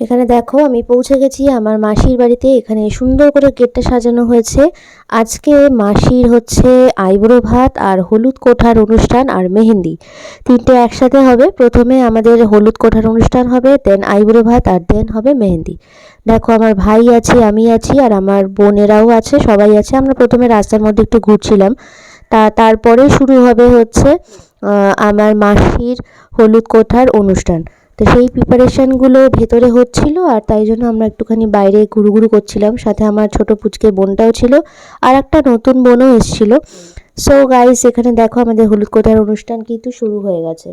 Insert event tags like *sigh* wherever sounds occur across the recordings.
এখানে দেখো, আমি পৌঁছে গেছি আমার মাসির বাড়িতে। এখানে সুন্দর করে গেটটা সাজানো হয়েছে। আজকে মাসির হচ্ছে আইবুড়ো ভাত আর হলুদ কোঠার অনুষ্ঠান আর মেহেন্দি। তিনটে একসাথে হবে। প্রথমে আমাদের হলুদ কোঠার অনুষ্ঠান হবে, দেন আইবুড়ো ভাত আর দেন হবে মেহেন্দি। দেখো, আমার ভাই আছে, আমি আছি আর আমার বোনেরাও আছে, সবাই আছে। আমরা প্রথমে রাস্তার মধ্যে একটু ঘুরছিলাম। তা, তারপরে শুরু হবে হচ্ছে আমার মাসির হলুদ কোঠার অনুষ্ঠান। তো সেই প্রিপারেশানগুলো ভেতরে হচ্ছিল আর তাই জন্য আমরা একটুখানি বাইরে ঘুরুঘুরু করছিলাম। সাথে আমার ছোট পুচকে বোনটাও ছিল আর একটা নতুন বোনও এসছিল। সো গাইস এখানে দেখো আমাদের হলুদ কোটার অনুষ্ঠান কিন্তু শুরু হয়ে গেছে।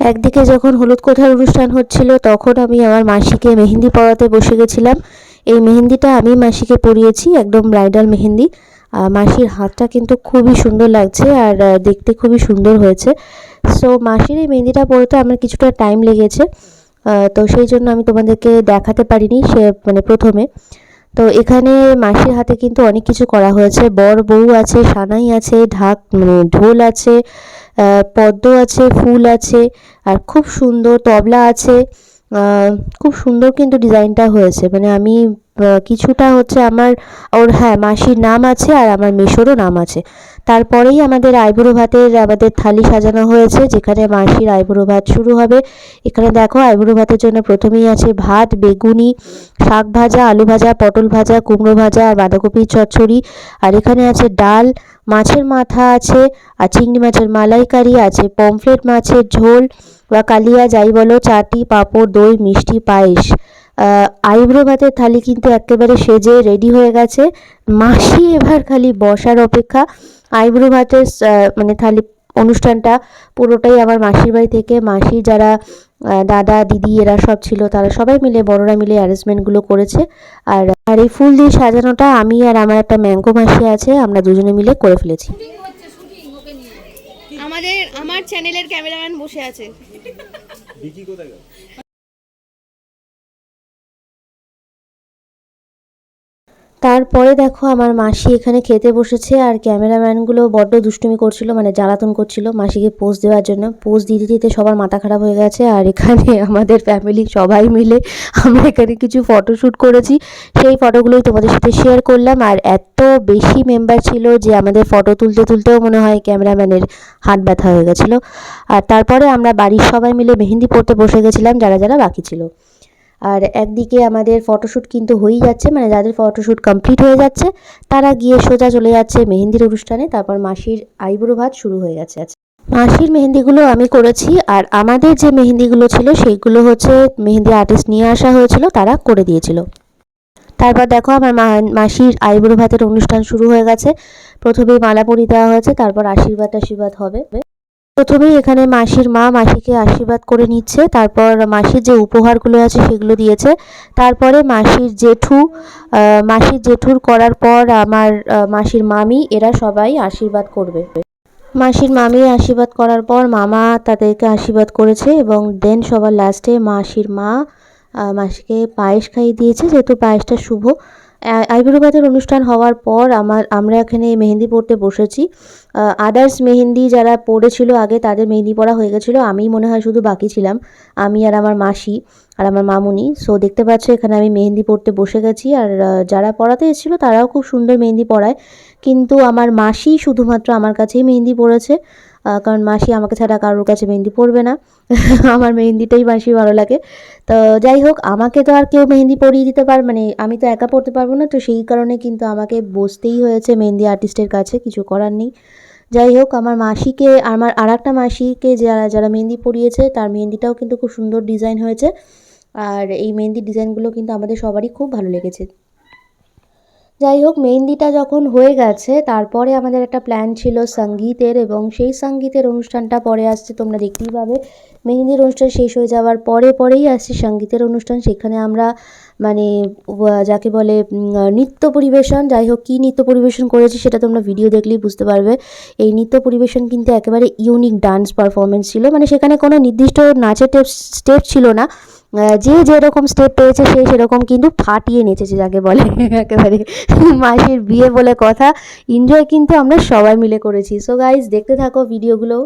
একদিকে যখন হলুদ কোঠার অনুষ্ঠান হচ্ছিল, তখন আমি আমার মাসিকে মেহেন্দি পড়াতে বসে গেছিলাম। এই মেহেন্দিটা আমি মাসিকে পরিয়েছি, একদম ব্রাইডাল মেহেন্দি। মাসির হাতটা কিন্তু খুবই সুন্দর লাগছে আর দেখতে খুবই সুন্দর হয়েছে। সো মাসির এই মেহেন্দিটা পরতে আমার কিছুটা টাইম লেগেছে। তো সেই জন্য আমি তোমাদেরকে দেখাতে পারিনি সে মানে প্রথমে। তো এখানে মাসির হাতে কিন্তু অনেক কিছু করা হয়েছে। বর বউ আছে, সানাই আছে, ঢাক মানে ঢোল আছে পদ্ম আছে, ফুল আছে, আর খুব সুন্দর তবলা আছে। খুব সুন্দর কিন্তু ডিজাইনটা হয়েছে। মানে আমি কিছুটা হচ্ছে আমার, ওর হ্যাঁ মাসির নাম আছে আর আমার মেশোরও নাম আছে। তারপরেই আমাদের আইবুড়ো ভাতের, আমাদের থালি সাজানো হয়েছে, যেখানে মাসির আইবুড়ো ভাত শুরু হবে। এখানে দেখো, আইবুড়ো ভাতের জন্য প্রথমেই আছে ভাত, বেগুনি, শাক ভাজা, আলু ভাজা, পটল ভাজা, কুমড়ো ভাজা আর বাঁধাকপির চচ্চড়ি, আর এখানে আছে ডাল মাছের মাথা আছে, আর চিংড়ি মাছের মালাইকারি আছে, পমফ্লেট মাছের ঝোল বা কালিয়া যাই বলো চাটি পাঁপড়, দই, মিষ্টি, পায়েস। আইব্রো ভাতের থালি কিন্তু একেবারে সেজে রেডি হয়ে গেছে। মাসি এবার খালি বসার অপেক্ষা আইব্রো ভাতের মানে থালি অনুষ্ঠানটা পুরোটাই আমার মাসির বাড়ি থেকে। মাসি যারা দাদা দিদি এরা সব ছিল তারা সবাই মিলে বড়রা মিলে অ্যারেঞ্জমেন্টগুলো করেছে। আর আর এই ফুল দিয়ে সাজানোটা আমি আর আমার একটা ম্যাঙ্গো মাসি আছে আমরা দুজনে মিলে করে ফেলেছি। আমাদের আমার চ্যানেলের ক্যামেরাম্যান বসে আছে। তারপরে দেখো আমার মাসি এখানে খেতে বসেছে আর ক্যামেরাম্যানগুলো বড্ড দুষ্টুমি করছিল মানে জ্বালাতন করছিল মাসিকে পোজ দেওয়ার জন্য। পোজ দিতে দিতে সবার মাথা খারাপ হয়ে গেছে আর এখানে *laughs* আমাদের ফ্যামিলি সবাই মিলে আমরা এখানে কিছু ফটোশ্যুট করেছি। সেই ফটোগুলোই তোমাদের সাথে শেয়ার করলাম আর এত বেশি মেম্বার ছিল যে আমাদের ফটো তুলতে তুলতেও মনে হয় ক্যামেরাম্যানের হাত ব্যথা হয়ে গেছিল। আর তারপরে আমরা বাড়ির সবাই মিলে মেহেন্দি পড়তে বসে গেছিলাম, যারা যারা বাকি ছিল। আর একদিকে আমাদের ফটোশ্যুট কিন্তু হয়েই যাচ্ছে মানে যাদের ফটোশ্যুট কমপ্লিট হয়ে যাচ্ছে, তারা গিয়ে সোজা চলে যাচ্ছে মেহেন্দির অনুষ্ঠানে। তারপর মাসির আইবুড়ো ভাত শুরু হয়ে গেছে মাসির মেহেন্দিগুলো আমি করেছি, আর আমাদের যে মেহেন্দিগুলো ছিল, সেইগুলো হচ্ছে মেহেন্দি আর্টিস্ট নিয়ে আসা হয়েছিল, তারা করে দিয়েছিল। তারপর দেখো আমার মাসির আইবুড়ো ভাতের অনুষ্ঠান শুরু হয়ে গেছে। প্রথমেই মালা পরিয়ে দেওয়া হয়েছে, তারপর আশীর্বাদ আশীর্বাদ হবে। প্রথমেই এখানে মাসির মা মাসিকে আশীর্বাদ করে নিচ্ছে, তারপর মাসির যে উপহারগুলো আছে সেগুলো দিয়েছে। তারপরে মাসির জেঠু মাসির জেঠুর করার পর আমার মাসির মামি, এরা সবাই আশীর্বাদ করবে। মাসির মামি আশীর্বাদ করার পর মামা তাদেরকে আশীর্বাদ করেছে এবং দেন সবার লাস্টে মাসির মা মাসিকে পায়েস খাইয়ে দিয়েছে। যেহেতু পায়েসটা শুভ আইবুড়ো অনুষ্ঠান হওয়ার পর আমার, আমরা এখানে মেহেন্দি পড়তে বসেছি। আদার্স মেহেন্দি যারা পড়েছিল আগে তাদের মেহেন্দি পড়া হয়ে গেছিল। আমি মনে হয় শুধু বাকি ছিলাম। আমি আর আমার মাসি আর আমার মামুনি। সো দেখতে পাচ্ছ এখানে আমি মেহেন্দি পড়তে বসে গেছি। আর যারা পড়াতে এসেছিল তারাও খুব সুন্দর মেহেন্দি পড়ায়। কিন্তু আমার মাসি শুধুমাত্র আমার কাছেই মেহেন্দি পড়েছে। কারণ মাসি আমাকে ছাড়া কারোর কাছে মেহেন্দি পরবে না। *laughs* আমার মেহেন্দিটাই মাসি ভালো লাগে। তো যাই হোক, আমাকে তো আর কেউ মেহেন্দি পরিয়ে দিতে পার মানে আমি তো একা পড়তে পারব না, তো সেই কারণে কিন্তু আমাকে বসতেই হয়েছে মেহেন্দি আর্টিস্টের কাছে, কিছু করার নেই। যাই হোক, আমার মাসিকে, আমার আর একটা মাসিকে যারা যারা মেহেন্দি পরিয়েছে, তার মেহেন্দিটাও কিন্তু খুব সুন্দর ডিজাইন হয়েছে। আর এই মেহেন্দির ডিজাইনগুলো কিন্তু আমাদের সবারই খুব ভালো লেগেছে। যাই হোক, মেহেন্দিটা যখন হয়ে গেছে, তারপরে আমাদের একটা প্ল্যান ছিল সঙ্গীতের এবং সেই সঙ্গীতের অনুষ্ঠানটা পরে আসছে, তোমরা দেখতেই পাবে। মেহেন্দির অনুষ্ঠান শেষ হয়ে যাওয়ার পরে পরেই আসছে সঙ্গীতের অনুষ্ঠান, সেখানে আমরা মানে যাকে বলে নৃত্য পরিবেশন, যাই হোক, কী নৃত্য পরিবেশন করেছি সেটা তোমরা ভিডিও দেখলেই বুঝতে পারবে। এই নৃত্য পরিবেশন কিন্তু একেবারে ইউনিক ডান্স পারফরমেন্স ছিল। মানে সেখানে কোনো নির্দিষ্ট নাচের স্টেপ ছিল না। যে যেরকম স্টেপ পেয়েছে, সে সেরকম কিন্তু ফাটিয়ে নেচেছে, যাকে বলে। *laughs* একেবারে মাসির বিয়ে বলে কথা। এনজয় কিন্তু আমরা সবাই মিলে করেছি। সো গাইজ দেখতে থাকো ভিডিওগুলো